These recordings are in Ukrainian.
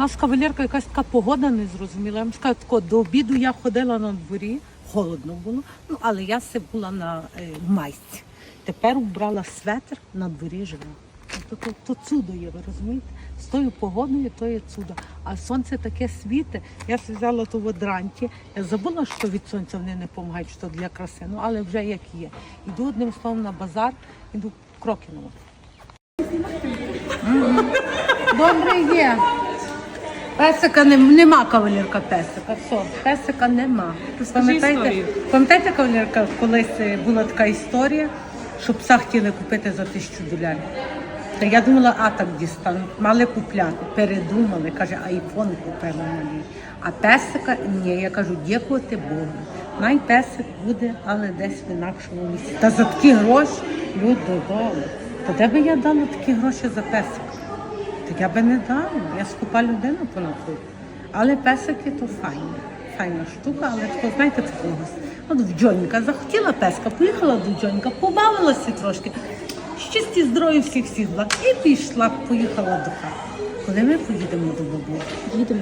нас кавалерка якась така погода незрозуміла. Я вам скажу, тако, до обіду я ходила на дворі, холодно було, ну, але я все була на е, майці. Тепер убрала светр, на дворі живе. То, то, то чудо є, ви розумієте? З тою погодою то є чудо. А сонце таке світе. Я взяла то в дранті. Я забула, що від сонця вони не допомагають, що для краси. Ну, але вже як є. Йду одним словом на базар, іду кроки на. Добре є. Песика не, нема кавалерка песика. Все, песика нема. Пам'ятаєте, історію. пам'ятаєте, кавалерка, колись е, була така історія, що пса хотіли купити за тисячу долярів. Та я думала, а так дістануть. Мали купляти, передумали, каже, айфон купили мені. А песика ні, я кажу, дякувати Богу. Най песик буде, але десь в інакшому місці. Та за такі гроші люди. Та де би я дала такі гроші за песика? Так я би не дала, я скупа людина понахуй. Але песики то файні. Файна штука, але тако, знаєте, такого. От в Джоніка захотіла песка, поїхала до Джоніка, побавилася трошки. Щасті здоров'я всіх всіх благ. І пішла, поїхала до хати. Коли ми поїдемо до бабусі? Їдемо.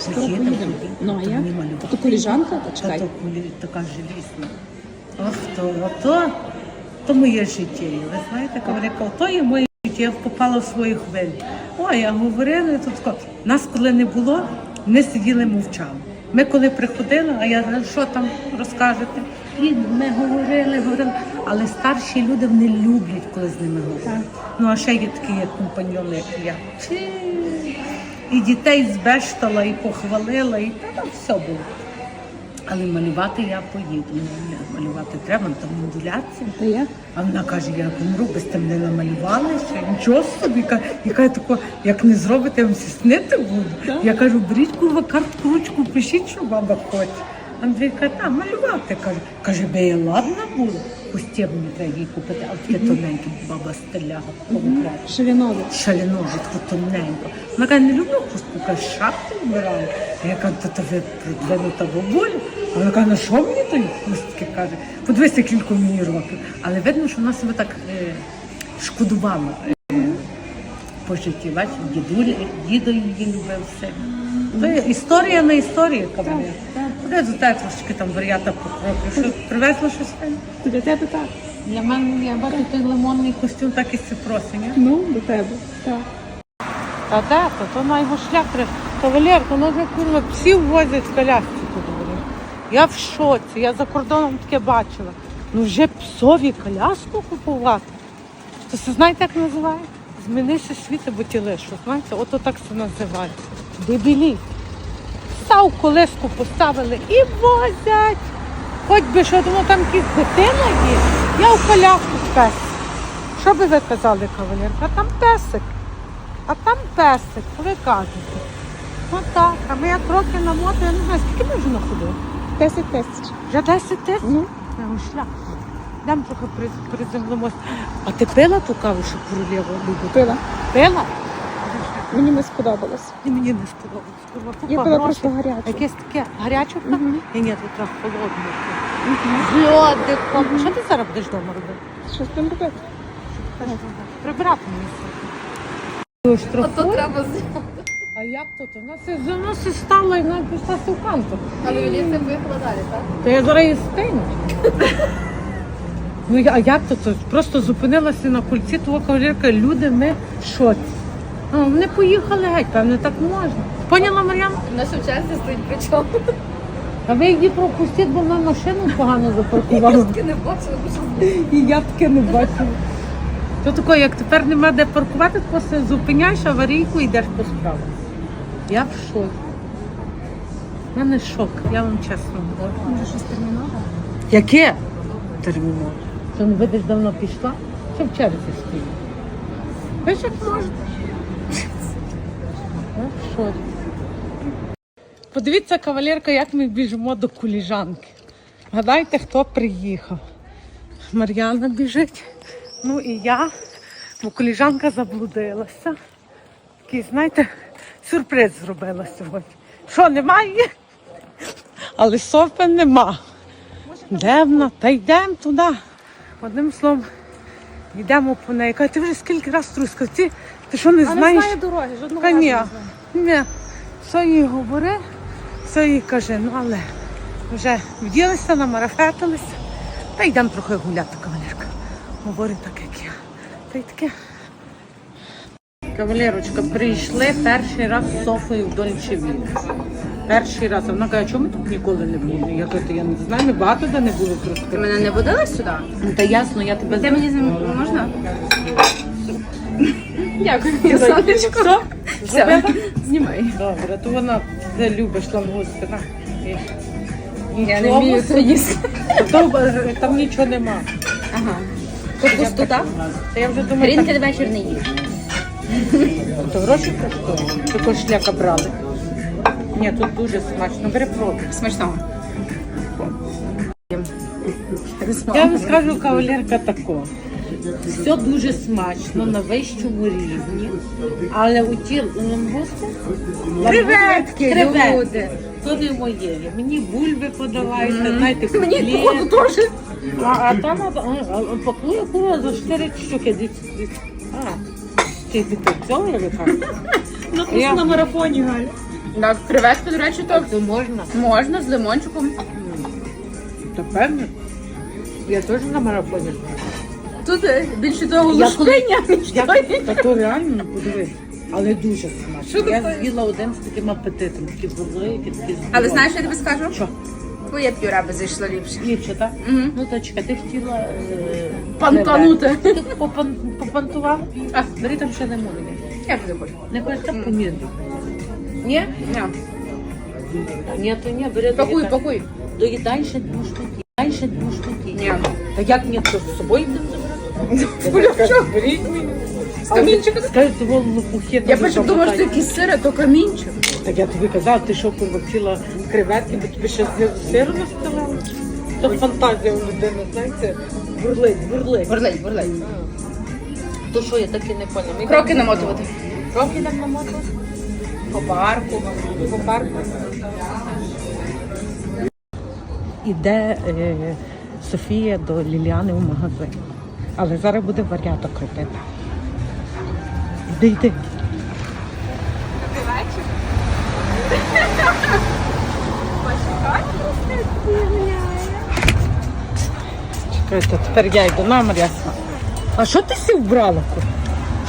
Скоро Поїдемо поїдемо. Ну, а як? мені малювати. То коліжанка? Та Та чекай. то кулі- така желізна. Ох, то, ото, то моє життя. Ви знаєте, кавалерка, то є моє життя, я попала в свою хвилю. Ой, я говорила, тут нас коли не було, ми сиділи мовчали. Ми коли приходили, а я що там розкажете? І ми говорили, говорили. Але старші люди вони люблять, коли з ними говорять. Ну, а ще є такі як компаньони, як я. І дітей збештала, і похвалила, і та там все було. Але малювати я поїду. Малювати треба, там модуляція. Та як? А вона каже, я помру, без там не намалювали ще. Нічого собі. Ка- Яка тако, як не зробите, я вам всі снити буду. Я кажу, беріть курва картку, ручку, пишіть, що баба хоче. Андрій каже, а малювати каже. Каже, би я ладна була. Пусті мені треба їй купити, а таке тоненьке баба стеляга, конкретно. Шалінове. Шаліно, таку тоненько. Вона каже, не люблю хустку, каже, шапки вбираю. Я кажу, то, то ви продвинута бабуля. А вона каже, на що мені тої хустки? каже, подивися, кілька мені років. Але видно, що вона себе так е, шкодувала е, по житті. Бачиш, дідуля, дідо її любив все. То є історія на історії, кавалер. Де до тебе трошки там варіата покроки. Що привезла щось? файне? Для тебе так. Для мене я бачу той лимонний костюм, так і просить. Ну, до тебе. Так. Та де, то, то на його шлях треба. Кавалерка, ну вже курва, псів возять в колясці тут говорю. Я в шоці, я за кордоном таке бачила. Ну вже псові коляску купувати. То це знаєте, як називає? Змінися світи, бо ті. Знаєте, ото так це називається. Дебілі. Став колеску поставили і возять. Хоч би що, думаю, там якась дитина є. Я в коляску з. Що би ви казали, кавалерка? А там песик. А там песик, ви кажете. Ну так, а ми як роки на моду, я не знаю, скільки ми вже находили? 10 тисяч. Вже 10 тисяч? Ну, Прямо шлях. Дам трохи при, приземлимося. А ти пила ту каву, що королева любить? пила. Пила? Мені не сподобалось. І мені не сподобалось. Курва, купа Я пила грошей. просто гарячу. Якесь таке гаряче? Мгм. Ні, ні, тут треба холодне. Мгм. З льодиком. Що ти зараз будеш вдома робити? Що з тим робити? Прибирати місце. Ото треба з... Як то? то? Вона все за нас і стала і навіть пішла в канто. Але Віліця поїхала далі, так? Та я зараз її стину. Ну а як то це? Просто зупинилася на кульці того кавалерка, люди ми шоці. А, вони поїхали геть, певне, так можна. Поняла, Мар'яна? На Шевченці стоїть причому. А ви її пропустіть, бо ми машину погано запаркували. Таки не бачила, бо що І я таке не бачила. То таке, як тепер нема де паркувати, то просто зупиняєш аварійку і йдеш по справу. Я в шокі. У мене шок, я вам чесно говорю. Може, щось термінове? Яке терміново? Що не видиш, давно пішла? Що в черзі стоїть? Бачиш, як можна? Я в шоці. Подивіться, кавалерка, як ми біжимо до куліжанки. Гадайте, хто приїхав. Мар'яна біжить. Ну і я, бо коліжанка заблудилася. Такий, знаєте, сюрприз зробила сьогодні. Що, немає? Але Софи нема. Де вона? Та йдемо туди. Одним словом, йдемо по неї. Каже, ти вже скільки разів трускав? Ти, що не А не знаєш? знає дороги, жодного разу ні. не знає. Ні, все їй говори, все їй каже, ну але вже вділися, намарафетилися, та йдемо трохи гуляти, кавалерка. Говорить так, як я. Та й таке. Кавалерочка, прийшли перший раз з Софою в Дольчеві. Перший раз. Вона каже, чому тут ніколи не були? Я кажу, «Та я не знаю, ми багато де не були просто. Ти мене не водила сюди? Ну, та ясно, я тебе Ти мені з ним можна? Дякую, Все? сонечко. Зробила? Знімай. Добре, то вона ти любиш лангусти. На. Я не Нічого вмію це їсти. То, е, Там нічого нема. Ага. Капусту, Я так? Та я вже думаю, до вечір не їв. То гроші коштує. Такого шляка брали. Ні, тут дуже смачно. Бери пробуй. Смачного. Я вам скажу, кавалерка такого. Все дуже смачно на вищому рівні, але у ті лангусти Креветки, люди. То не моє. Мені бульби подавайте, знаєте, Мені котлети. теж. А, а там а, а, пакує кура за 4 штуки. Дивіться, дивіться. А, ти ти ти цього я кажу? Я- на марафоні, Галя. Так, креветки, до речі, так. То можна. Можна з лимончиком. То певно. Я теж на марафоні. Тут е, більше того Я лушпиня, ніж Я, та то реально, ну, подивись. Але дуже Що смачно. Я таке? з'їла один з таким апетитом, такі великі, такі здорові. Але знаєш, що я тобі скажу? Що? Твоє пюре би зайшло ліпше. Ліпше, так? Мгм. Ну, то чекай, ти хотіла... Е, Пантанути. Ти попан, попантувала? А. Бери там ще лимони. Я туди хочу. Не хочеш там помірно. Ні? Ні. Ні, то ні, бери Пакуй, доїдай. пакуй. Доїдай ще дві штуки. Дай ще дві штуки. Ні. Та як ні, то з собою будемо забирати? Польовчок. Беріть мені. З камінчиком. Скажете, вон лопухи. Я перше думала, що це якийсь сир, а то камінчик. Так я тобі казала, ти що курва хотіла креветки, бо тобі ще з сиру наставили? То фантазія у людини, знаєте, бурлить, бурлить. Бурлей, бурлей. То що, я так і не поняла. Кроки намотувати. Кроки нам намотувати? По парку. По парку. Іде е, Софія до Ліліани в магазин. Але зараз буде варіаток робити. Йди, йди. Чекайте, тепер я йду на Мар'ясна. А що ти сі вбрала?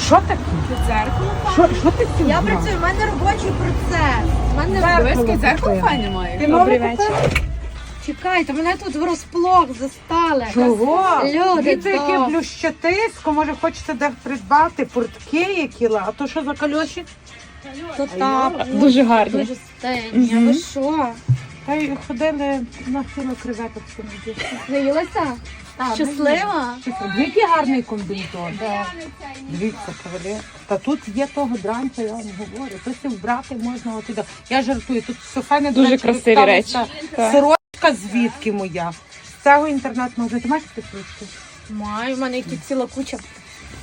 Що таке? Дзеркало. Що, що ти сі Я вбрала? працюю, в мене робочий процес. У мене Дивись, дзеркало файне має. Ти Добрий нове вечір. купила? Чекайте, мене тут врозплох застали. Чого? Люди, Дивіться, яке то. блющатисько, може хочете де придбати, портки які, ла- а то що за кальоші? То так. Дуже гарні. Дуже стильні. Ви що? Та й ходили на філо креветок в цьому дні. Наїлася? Щаслива? Який гарний комбінзон. Дивіться, кавалер. Та тут є того дранця, я вам говорю. Все вбрати можна отуди. Я жартую, тут все файне до Дуже речі, красиві речі. Так. Сорочка звідки моя? З цього інтернет-магазину. Ти маєш підписку? Маю, в мене тут ціла куча.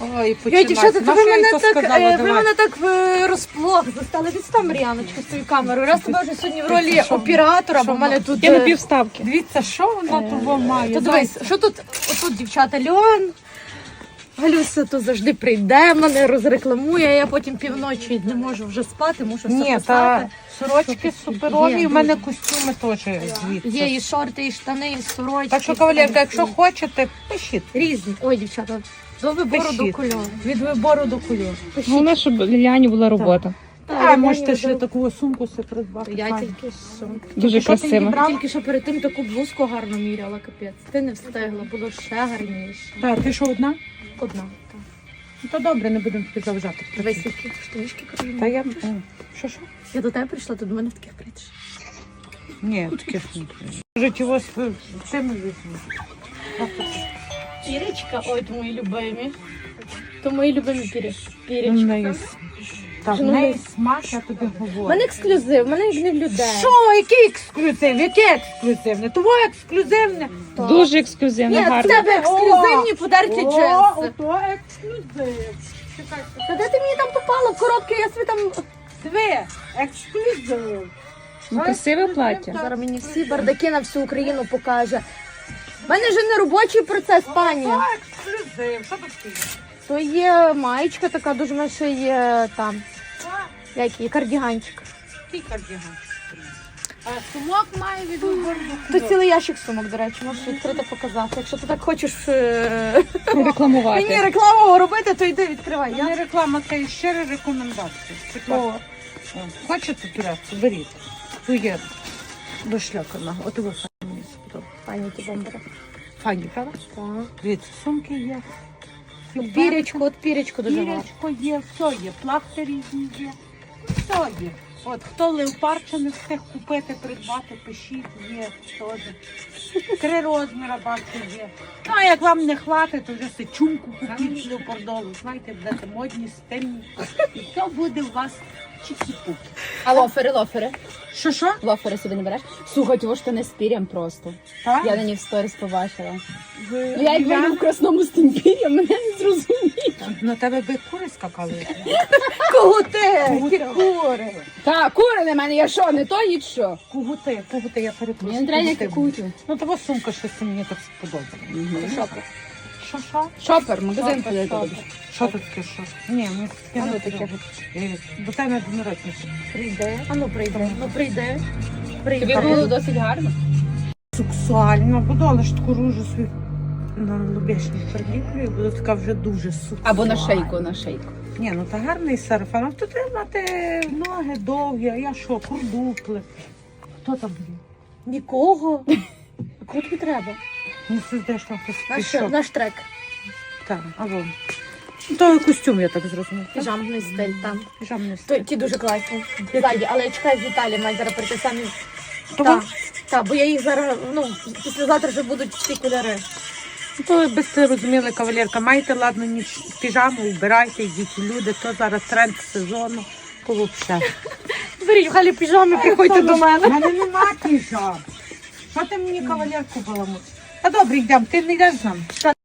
Ой, Я починай. дівчата, то ви мене так, сказала? е, ви мене так в розплох застали. Відстав Мар'яночку з цією камерою. Раз тебе вже сьогодні в ролі що? оператора, бо в мене тут. Я на е, півставки. Дивіться, що вона того має. То дивись, що тут, отут дівчата Льон. Галюся то завжди прийде, мене розрекламує, я потім півночі не можу вже спати, мушу все Ні, писати. та сорочки суперові, Є, в мене костюми теж звідси. Є і шорти, і штани, і сорочки. Так що, кавалерка, якщо хочете, пишіть. Різні. Ой, дівчата, до вибору Пишіть. до кольору. Від вибору до кольору. Головне, щоб ляні була робота. А можете ще таку сумку себе придбати. Я тільки що. Дуже що ти красиво. брала? Тільки що перед тим таку блузку гарно міряла, капець. Ти не встигла, було ще гарніше. Так, ти що одна? Одна. Ну то добре, не будемо тобі заважати. Дивись, які штанішки Та я. О, Що що? Я до тебе прийшла, ти до мене в таких прийдеш. Ні, таке ж не. Його з цими візьму. Пірочка, ой, то мої любимі. То мої любимі пірі. В Пірічка. Так, в неї смак, я тобі У говорю. мене ексклюзив, мене не в людей. Що, який ексклюзив? Яке ексклюзивне? Твоє ексклюзивне. Дуже ексклюзивно, Ні, в гарно. тебе ексклюзивні подарки О, джинси. ото ексклюзив. Чекайте. Та де ти мені там попала в коробки, я собі там... Диви, ексклюзив. Ну, красиве плаття. Зараз мені всі бардаки на всю Україну покаже. У мене вже не робочий процес, пані. Ото ексклюзив. Що таке? То є маєчка така, дуже менше є там. Який кардіганчик. Який кардіган? А сумок має від борду. Тут цілий ящик сумок, до речі, можеш відкрито показати. Якщо ти так хочеш е, мені рекламу робити, то йди відкривай. Я не реклама, це щира рекомендація. Приклад. О, О, Хочете турецьку? Беріть. Ту є до шлякана. От його мені сподобалося. пані ті бомбери. Файні, правда? Так. Дивіться, сумки є. Пірячку, от пірячку дуже. Пірячко є, все є, плахти різні є. Все є. От хто леопарча не встиг купити, придбати, пишіть, є теж. Три розміри бачу є. Ну, а як вам не хватить, то вже си чумку купіть леопардову. Знаєте, будете модні, стильні. І все буде у вас А лофери, лофери. Що що? Лофери собі не береш? Слухай, ж ти не з пір'ям просто. Так? Я на ній в сторіс побачила. Ви- Ну я як вийду в красному з тим пір'ям, мене не зрозуміє. На тебе би кури скакали. Кугути! Кугути. Кури! Та, кури на мене, я що, не то їдь що? Кугути, кугути, я перепрошую. Мені не треба кутю. Ну, того сумка щось мені так сподобала. Що, що? Шопер, магазин Шопер, ходити шопер. будеш. Що тут таке, що? Ні, ми таке ну не таке. таке. До тебе однородніше. Прийде. А ну прийде. Ну прийде. Тобі було досить гарно. Сексуально, буду, але ж таку ружу свою на лобешник приліплюю, буде така вже дуже сексуальна. Або на шейку, на шейку. Ні, ну та гарний сарафан. Тут треба мати ноги довгі, а я що, курдупли. Хто там є? Нікого. Кого тобі треба? Не сидиш на хтось Наш, пішов. наш трек. Так, або. Ну, То костюм, я так зрозуміла. так? Піжамний стиль там. Піжамний То, стиль. ті дуже класні. Ззаді, але чекай з Віталієм, мають зараз прийти самі. Так, так, бо я їх зараз, ну, післязавтра вже будуть всі кольори. Ну, То ви це розуміли, кавалерка. Маєте ладну ніч піжаму, вбирайте, йдіть люди, то зараз тренд сезону. То взагалі. Беріть в халі піжами, приходьте до мене. У мене нема піжам. Що ти мені кавалерку баламут? Та добре, йдемо, ти не йдеш з.